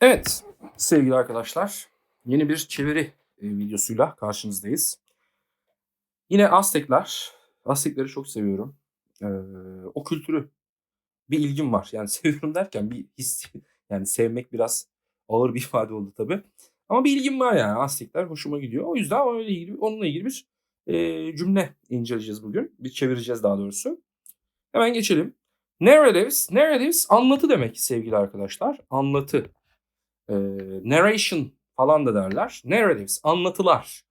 Evet sevgili arkadaşlar yeni bir çeviri e, videosuyla karşınızdayız. Yine Aztekler. Aztekleri çok seviyorum. Ee, o kültürü bir ilgim var. Yani seviyorum derken bir his yani sevmek biraz ağır bir ifade oldu tabii. Ama bir ilgim var yani Aztekler hoşuma gidiyor. O yüzden öyle ilgili, onunla ilgili bir e, cümle inceleyeceğiz bugün. Bir çevireceğiz daha doğrusu. Hemen geçelim. Narratives, narratives anlatı demek sevgili arkadaşlar. Anlatı. Ee, narration falan da derler. Narratives, anlatılar.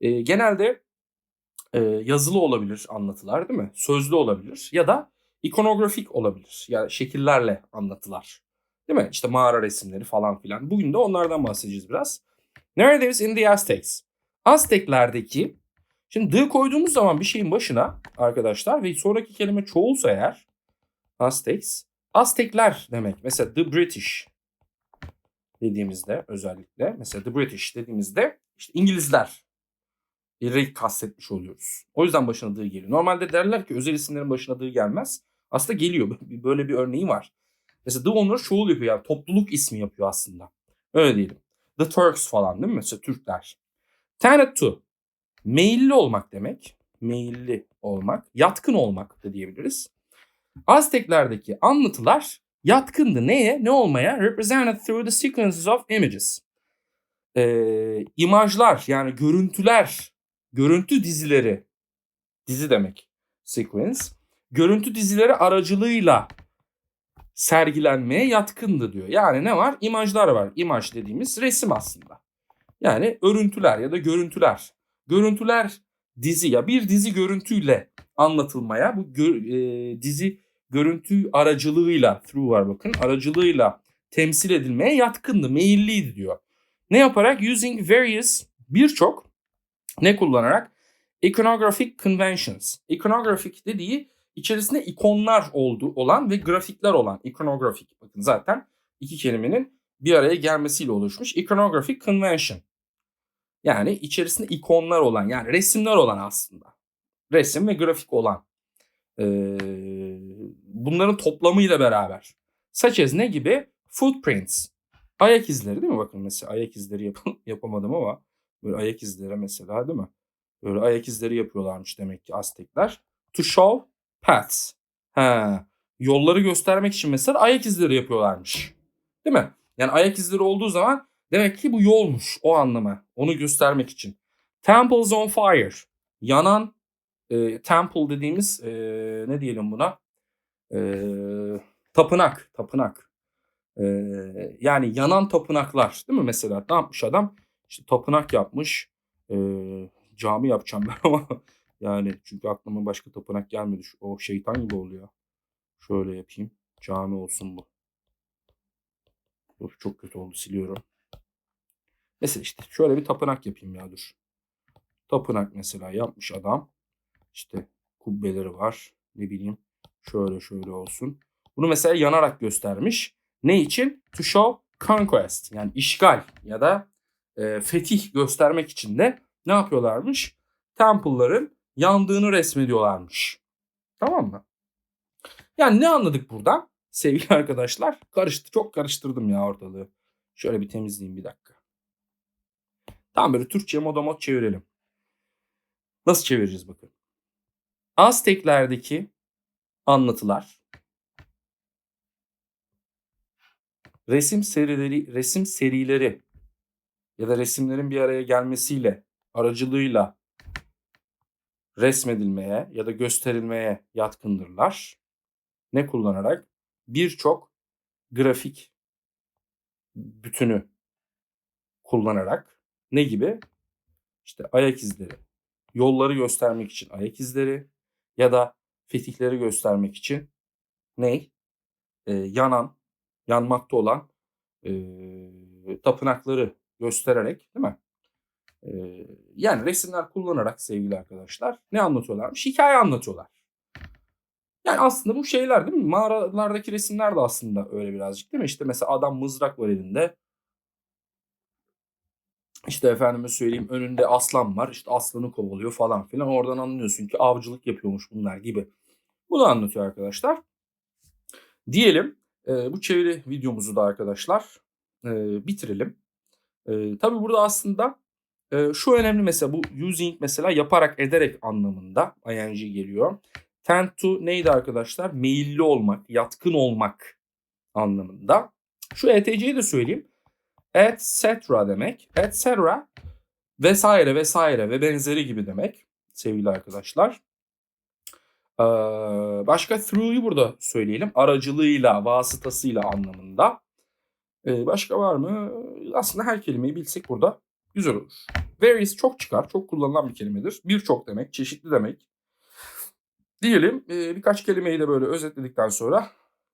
Ee, genelde e, yazılı olabilir anlatılar değil mi? Sözlü olabilir ya da ikonografik olabilir. Yani şekillerle anlatılar. Değil mi? İşte mağara resimleri falan filan. Bugün de onlardan bahsedeceğiz biraz. Narratives in the Aztecs. Azteklerdeki Şimdi the koyduğumuz zaman bir şeyin başına arkadaşlar ve sonraki kelime çoğulsa eğer Aztecs, Aztekler demek. Mesela the British dediğimizde özellikle mesela the British dediğimizde işte İngilizler iri kastetmiş oluyoruz. O yüzden başına dı geliyor. Normalde derler ki özel isimlerin başına dı gelmez. Aslında geliyor. Böyle bir örneği var. Mesela the onları çoğul yapıyor yani topluluk ismi yapıyor aslında. Öyle diyelim. The Turks falan değil mi? Mesela Türkler. Tended to. Meyilli olmak demek. Meyilli olmak. Yatkın olmak da diyebiliriz. Azteklerdeki anlatılar yatkındı neye? Ne olmaya? Represented through the sequences of images. Ee, imajlar yani görüntüler, görüntü dizileri, dizi demek sequence. Görüntü dizileri aracılığıyla sergilenmeye yatkındı diyor. Yani ne var? İmajlar var. İmaj dediğimiz resim aslında. Yani örüntüler ya da görüntüler. Görüntüler dizi ya bir dizi görüntüyle anlatılmaya bu gö- e, dizi görüntü aracılığıyla through var bakın aracılığıyla temsil edilmeye yatkındı, meyilliydi diyor. Ne yaparak? Using various birçok ne kullanarak? Iconographic conventions. Iconographic dediği içerisinde ikonlar oldu olan ve grafikler olan iconographic. Bakın zaten iki kelimenin bir araya gelmesiyle oluşmuş. Iconographic convention. Yani içerisinde ikonlar olan yani resimler olan aslında. Resim ve grafik olan. Ee, bunların toplamıyla beraber. Such as ne gibi? Footprints. Ayak izleri değil mi? Bakın mesela ayak izleri yap yapamadım ama böyle ayak izleri mesela değil mi? Böyle ayak izleri yapıyorlarmış demek ki Aztekler. To show paths. Ha, yolları göstermek için mesela ayak izleri yapıyorlarmış. Değil mi? Yani ayak izleri olduğu zaman demek ki bu yolmuş o anlama. Onu göstermek için. Temples on fire. Yanan e, temple dediğimiz e, ne diyelim buna? E, tapınak. Tapınak. E, yani yanan tapınaklar değil mi mesela? Ne yapmış adam? İşte tapınak yapmış. E, cami yapacağım ben ama yani çünkü aklıma başka tapınak gelmedi. O şeytan gibi oluyor. Şöyle yapayım. Cami olsun bu. Dur, çok kötü oldu siliyorum. Mesela işte şöyle bir tapınak yapayım ya dur. Tapınak mesela yapmış adam. İşte kubbeleri var. Ne bileyim şöyle şöyle olsun. Bunu mesela yanarak göstermiş. Ne için? To show conquest yani işgal ya da e, fetih göstermek için de ne yapıyorlarmış? Temple'ların yandığını resmediyorlarmış. Tamam mı? Yani ne anladık buradan? Sevgili arkadaşlar karıştı çok karıştırdım ya ortalığı. Şöyle bir temizleyeyim bir dakika. Tam böyle Türkçe modamot çevirelim. Nasıl çevireceğiz bakın. Azteklerdeki anlatılar resim serileri resim serileri ya da resimlerin bir araya gelmesiyle aracılığıyla resmedilmeye ya da gösterilmeye yatkındırlar. Ne kullanarak? Birçok grafik bütünü kullanarak ne gibi? İşte ayak izleri, yolları göstermek için ayak izleri ya da fetihleri göstermek için ne? Ee, yanan, yanmakta olan e, tapınakları göstererek değil mi? Ee, yani resimler kullanarak sevgili arkadaşlar ne anlatıyorlarmış? Hikaye anlatıyorlar. Yani aslında bu şeyler değil mi? Mağaralardaki resimler de aslında öyle birazcık değil mi? İşte mesela adam mızrak var elinde. İşte efendime söyleyeyim önünde aslan var. İşte aslanı kovalıyor falan filan. Oradan anlıyorsun ki avcılık yapıyormuş bunlar gibi. Bunu anlatıyor arkadaşlar. Diyelim e, bu çeviri videomuzu da arkadaşlar eee, bitirelim. Eee, tabii burada aslında, eee, şu önemli mesela bu using mesela yaparak, ederek anlamında ing geliyor. Tend to neydi arkadaşlar? Meyilli olmak, yatkın olmak anlamında. Şu etc'yi de söyleyeyim. Et cetera demek. Et cetera vesaire vesaire ve benzeri gibi demek sevgili arkadaşlar. Başka through'yu burada söyleyelim. Aracılığıyla, vasıtasıyla anlamında. Başka var mı? Aslında her kelimeyi bilsek burada güzel olur. Various çok çıkar. Çok kullanılan bir kelimedir. Birçok demek, çeşitli demek. Diyelim birkaç kelimeyi de böyle özetledikten sonra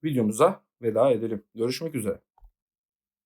videomuza veda edelim. Görüşmek üzere.